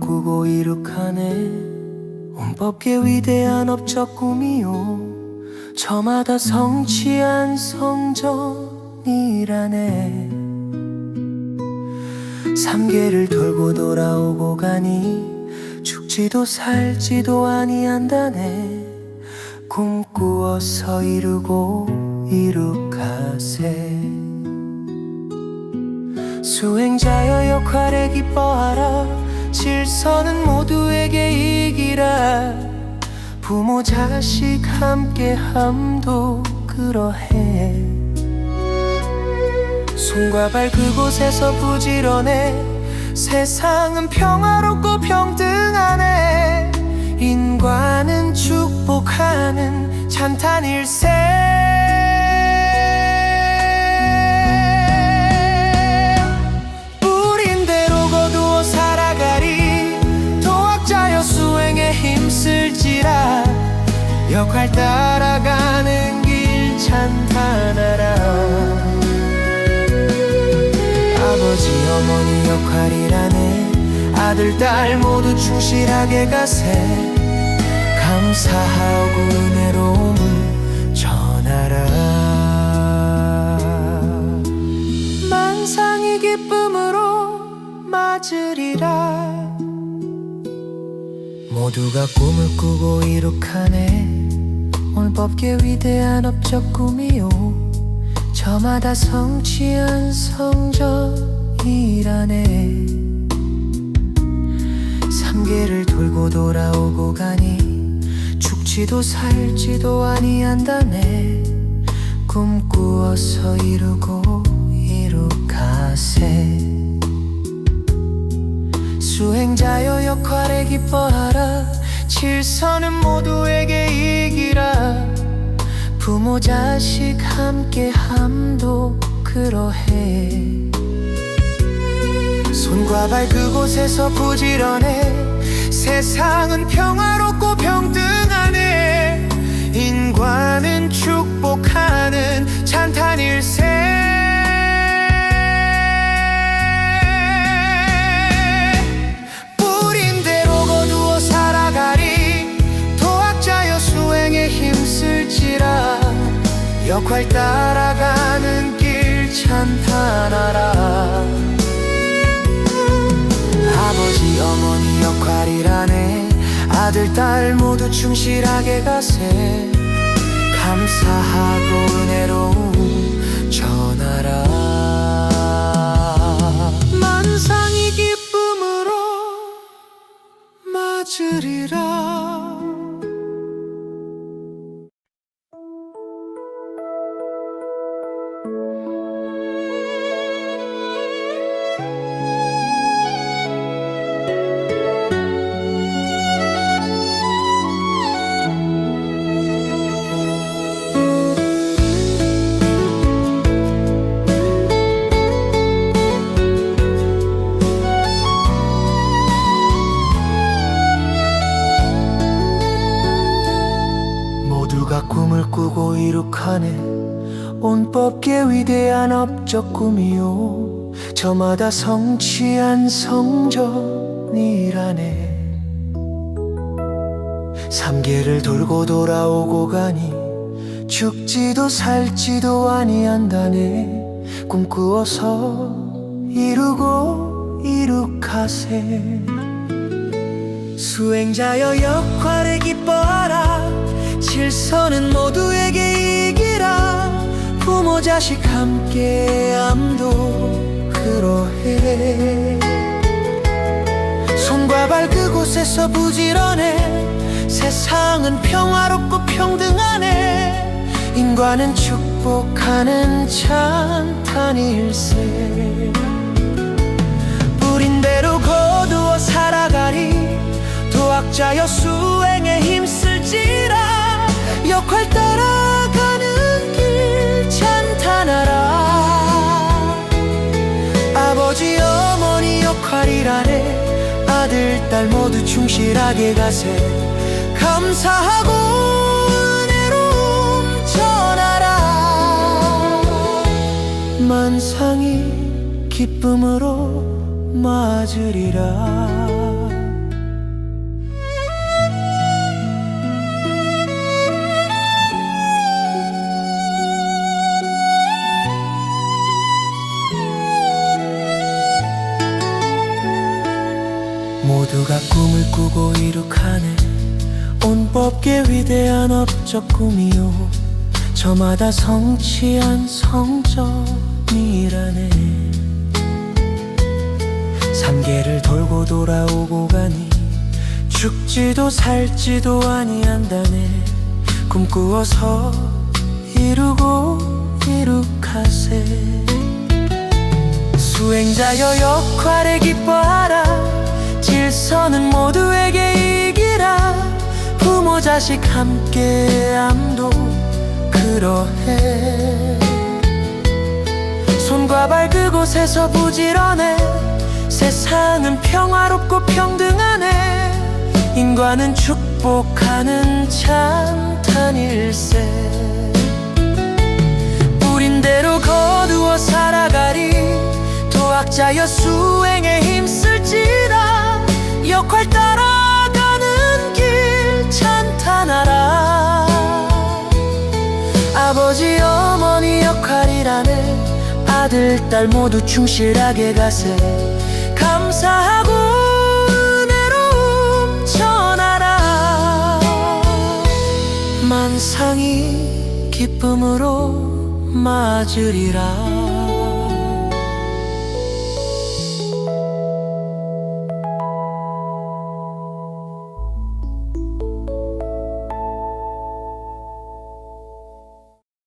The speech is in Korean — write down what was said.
꾸고 이룩하네. 온법계 위대한 업적 꿈이요. 저마다 성취한 성전이라네. 삼계를 돌고 돌아오고 가니 죽지도 살지도 아니한다네. 꿈꾸어서 이루고 이룩하세 수행자여 역할에 기뻐하라. 질서는 모두에게 이기라. 부모 자식 함께 함도 그러해. 손과 발 그곳에서 부지런해. 세상은 평화롭고 평등하네. 인과는 축복하는 찬탄일세 어머니 역할이라네. 아들 딸 모두 충실하게 가세. 감사하고 은혜로움을 전하라. 만상이 기쁨으로 맞으리라. 모두가 꿈을 꾸고 이룩하네. 온법계 위대한 업적 꿈이요. 저마다 성취한 성전 이라네. 삼계를 돌고 돌아오고 가니 죽지도 살지도 아니한다네. 꿈꾸어서 이루고 이룩하세. 수행자여 역할에 기뻐하라. 질서는 모두에게 이기라. 부모 자식 함께 함도 그러해 손과 발 그곳에서 부지런해. 세상은 평화롭고 평등하네. 인과는 축복하는 찬탄일세 뿌린 대로 거두어 살아가리. 도학자여 수행에 힘쓸지라. 역할 따라가는 길 찬탄하라 아들 딸 모두 충실하게 가세. 감사하고 은혜로움 전하라. 만상이 기쁨으로 맞으리라 이룩하네. 온법계 위대한 업적 꿈이요. 저마다 성취한 성전이라네. 삼계를 돌고 돌아오고 가니 죽지도 살지도 아니한다네. 꿈꾸어서 이루고 이룩하세. 수행자여 역할에 기뻐하라. 질서는 모두에게 부모 자식 함께 암도 그러해. 손과 발 그곳에서 부지런해. 세상은 평화롭고 평등하네. 인과는 축복하는 찬탄 일세. 뿌린 대로 거두어 살아가리. 도학자여 수행에 힘쓸지라. 역할 따 충실하게 가세. 감사하고 은혜로움 전하라. 만상이 기쁨으로 맞으리라 꿈을 꾸고 이룩하네. 온 법계 위대한 업적 꿈이요. 저마다 성취한 성전이라네. 삼계를 돌고 돌아오고 가니 죽지도 살지도 아니한다네. 꿈꾸어서 이루고 이룩하세. 수행자여 역할에 자식 함께함도 그러해. 손과 발 그곳에서 부지런해. 세상은 평화롭고 평등하네. 인과는 축복하는 찬탄 일세. 뿌린 대로 거두어 살아가리. 도학자여 수행에 힘쓸지라. 역할 따라 아들 딸 모두 충실하게 가세. 감사하고 은혜로움 전하라. 만상이 기쁨으로 맞으리라